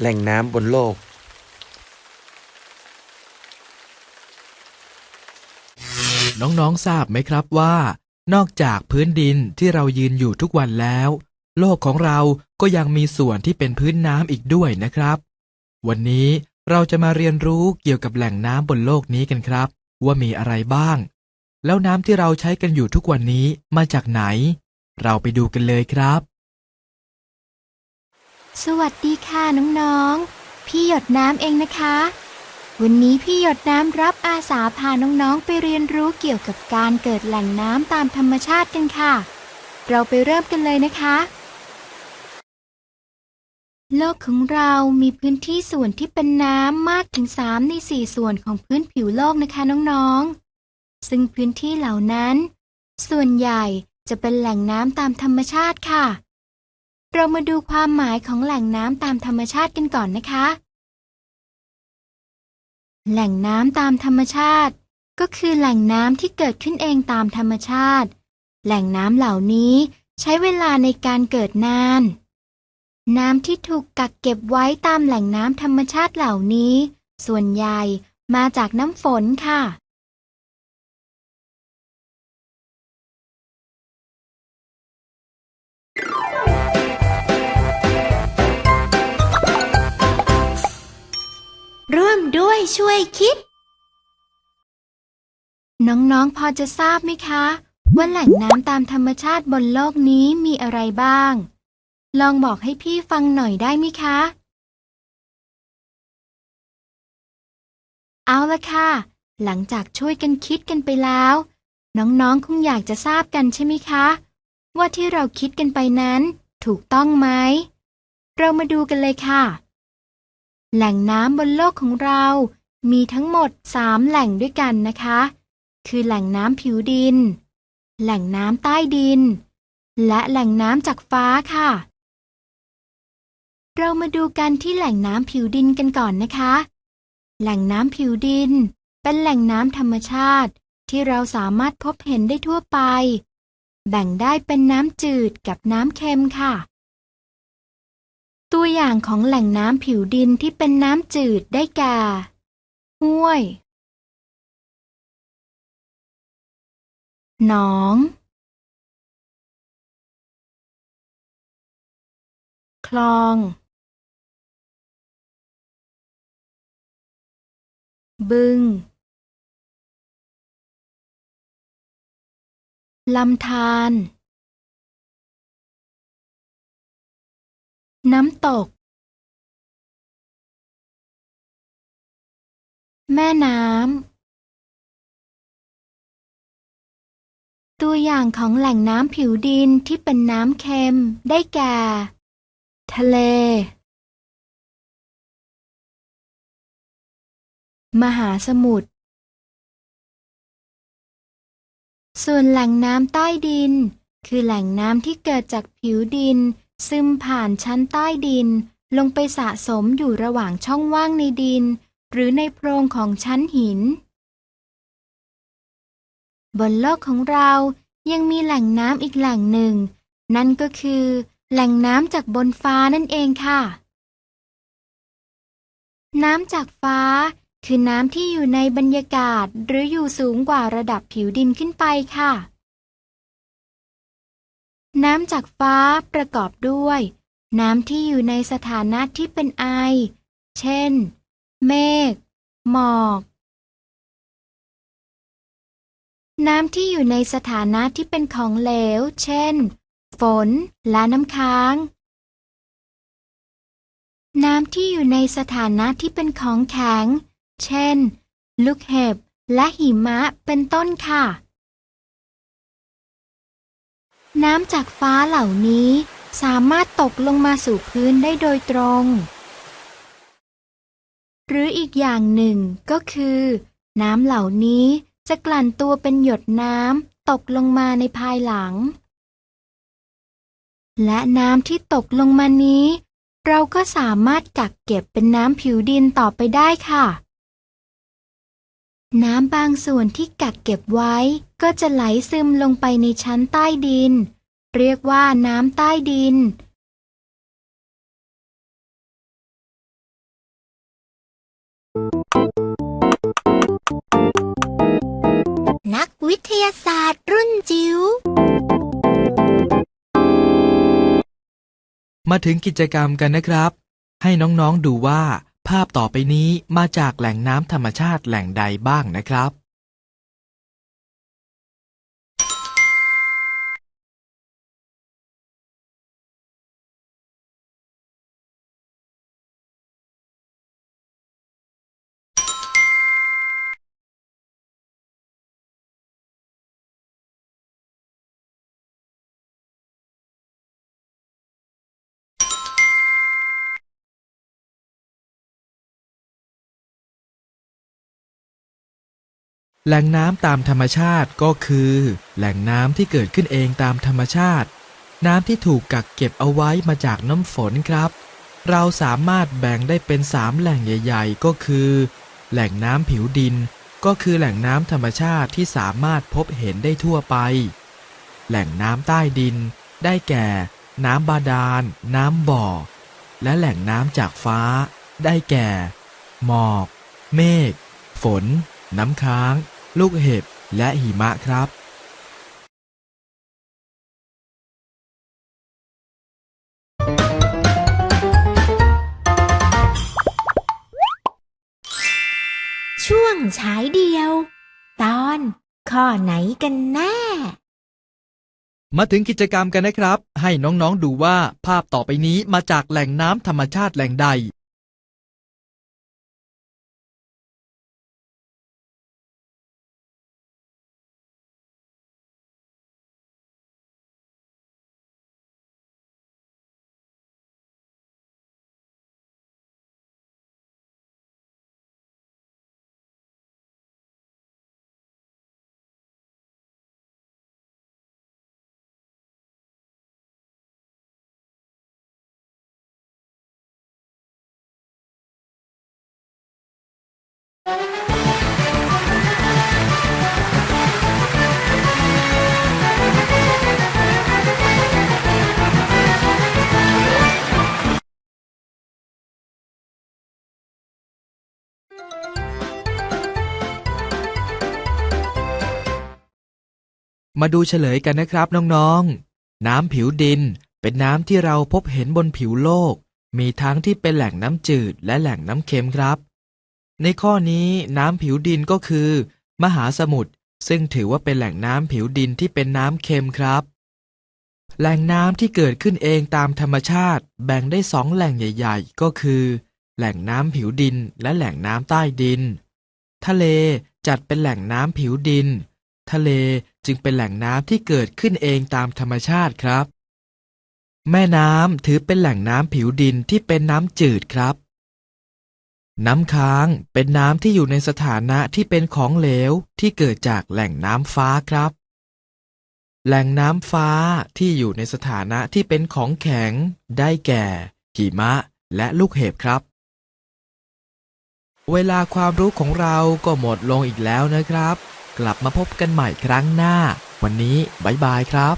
แหล่งน้ำบนโลก น้องๆทราบไหมครับว่า นอกจากพื้นดินที่เรายืนอยู่ทุกวันแล้ว โลกของเราก็ยังมีส่วนที่เป็นพื้นน้ำอีกด้วยนะครับ วันนี้เราจะมาเรียนรู้เกี่ยวกับแหล่งน้ำบนโลกนี้กันครับ ว่ามีอะไรบ้าง แล้วน้ำที่เราใช้กันอยู่ทุกวันนี้มาจากไหน เราไปดูกันเลยครับ สวัสดีค่ะน้องๆ พี่หยดน้ำเองนะคะ วันนี้พี่หยดน้ำรับอาสาพาน้องๆ ไปเรียนรู้เกี่ยวกับการเกิดแหล่งน้ำตามธรรมชาติกันค่ะ เราไปเริ่มกันเลยนะคะ โลกของเรามีพื้นที่ส่วนที่เป็นน้ำมากถึง 3 ใน 4 ส่วนของพื้นผิวโลกนะคะน้องๆ ซึ่งพื้นที่เหล่านั้น ส่วนใหญ่จะเป็นแหล่งน้ำตามธรรมชาติค่ะ เรามาดูความหมายของแหล่งน้ำตามธรรมชาติกันก่อนนะคะ แหล่งน้ำตามธรรมชาติ ก็คือแหล่งน้ำที่เกิดขึ้นเองตามธรรมชาติ แหล่งน้ำเหล่านี้ใช้เวลาในการเกิดนาน น้ำที่ถูกกักเก็บไว้ตามแหล่งน้ำธรรมชาติเหล่านี้ ส่วนใหญ่มาจากน้ำฝนค่ะ ช่วยคิด น้องๆ พอจะทราบไหมคะ ว่าแหล่งน้ำตามธรรมชาติบนโลกนี้มีอะไรบ้าง ลองบอกให้พี่ฟังหน่อยได้ไหมคะ เอาละค่ะ หลังจากช่วยกันคิดกันไปแล้ว น้องๆ คงอยากจะทราบกันใช่ไหมคะ ว่าที่เราคิดกันไปนั้นถูกต้องไหม เรามาดูกันเลยค่ะ แหล่งน้ำบนโลกของเรา มีทั้งหมด 3 แหล่งด้วยกันนะคะ คือแหล่งน้ำผิวดิน แหล่งน้ำใต้ดิน และแหล่งน้ำจากฟ้าค่ะ เรามาดูกันที่แหล่งน้ำผิวดินกันก่อนนะคะ แหล่งน้ำผิวดิน เป็นแหล่งน้ำธรรมชาติ ที่เราสามารถพบเห็นได้ทั่วไป แบ่งได้เป็นน้ำจืดกับน้ำเค็มค่ะตัวอย่างของแหล่งน้ำผิวดินที่เป็นน้ำจืดได้แก่ ห้วย หนอง คลอง บึง ลำธารน้ำตก แม่น้ำ ตัวอย่างของแหล่งน้ำผิวดินที่เป็นน้ำเค็ม ได้แก่ ทะเล มหาสมุทร ส่วนแหล่งน้ำใต้ดิน คือแหล่งน้ำที่เกิดจากผิวดิน ซึมผ่านชั้นใต้ดิน ลงไปสะสมอยู่ระหว่างช่องว่างในดิน หรือในโพรงของชั้นหิน บนโลกของเรายังมีแหล่งน้ำอีกแหล่งหนึ่ง นั่นก็คือ แหล่งน้ำจากบนฟ้านั่นเองค่ะ น้ำจากฟ้าคือน้ำที่อยู่ในบรรยากาศหรืออยู่สูงกว่าระดับผิวดินขึ้นไปค่ะ น้ำจากฟ้าประกอบด้วย น้ำที่อยู่ในสถานะที่เป็นไอ เช่น เมฆ หมอก น้ำที่อยู่ในสถานะที่เป็นของเหลว เช่น ฝน และน้ำค้าง น้ำที่อยู่ในสถานะที่เป็นของแข็ง เช่น ลูกเห็บ และหิมะ เป็นต้นค่ะ น้ำจากฟ้าเหล่านี้สามารถตกลงมาสู่พื้นได้โดยตรง หรืออีกอย่างหนึ่งก็คือ น้ำเหล่านี้จะกลั่นตัวเป็นหยดน้ำตกลงมาในภายหลัง และน้ำที่ตกลงมานี้ เราก็สามารถกักเก็บเป็นน้ำผิวดินต่อไปได้ค่ะ น้ำบางส่วนที่กักเก็บไว้ ก็จะไหลซึมลงไปในชั้นใต้ดิน เรียกว่าน้ำใต้ดิน นักวิทยาศาสตร์รุ่นจิ๋ว มาถึงกิจกรรมกันนะครับ ให้น้องๆดูว่า ภาพต่อไปนี้มาจากแหล่งน้ำธรรมชาติแหล่งใดบ้างนะครับ แหล่งน้ำตามธรรมชาติก็คือ แหล่งน้ำที่เกิดขึ้นเองตามธรรมชาติ น้ำที่ถูกกักเก็บเอาไว้มาจากน้ำฝนครับ เราสามารถแบ่งได้เป็นสามแหล่งใหญ่ ๆ ก็คือ แหล่งน้ำผิวดิน ก็คือแหล่งน้ำธรรมชาติที่สามารถพบเห็นได้ทั่วไป แหล่งน้ำใต้ดิน ได้แก่ น้ำบาดาล น้ำบ่อ และแหล่งน้ำจากฟ้า ได้แก่ หมอก เมฆ ฝน น้ำค้าง ลูกเห็บ และหิมะครับช่วงฉายเดียว ตอนข้อไหนกันแน่ มาถึงกิจกรรมกันนะครับ ให้น้องๆดูว่าภาพต่อไปนี้มาจากแหล่งน้ำธรรมชาติแหล่งใด มาดูเฉลยกันนะครับน้องๆ น้ำผิวดินเป็นน้ำที่เราพบเห็นบนผิวโลก มีทั้งที่เป็นแหล่งน้ำจืดและแหล่งน้ำเค็มครับ ในข้อนี้น้ำผิวดินก็คือ มหาสมุทรซึ่งถือว่าเป็นแหล่งน้ำผิวดินที่เป็นน้ำเค็มครับ แหล่งน้ำที่เกิดขึ้นเองตามธรรมชาติ แบ่งได้สองแหล่งใหญ่ ๆ ก็คือ แหล่งน้ำผิวดินและแหล่งน้ำใต้ดิน ทะเลจัดเป็นแหล่งน้ำผิวดิน ทะเลจึงเป็นแหล่งน้ำที่เกิดขึ้นเองตามธรรมชาติครับ แม่น้ำถือเป็นแหล่งน้ำผิวดินที่เป็นน้ำจืดครับ น้ำค้างเป็นน้ำที่อยู่ในสถานะที่เป็นของเหลวที่เกิดจากแหล่งน้ำฟ้าครับ แหล่งน้ำฟ้าที่อยู่ในสถานะที่เป็นของแข็ง ได้แก่ หิมะ และลูกเห็บครับ เวลาความรู้ของเราก็หมดลงอีกแล้วนะครับ กลับมาพบกันใหม่ครั้งหน้า วันนี้บ๊ายบายครับ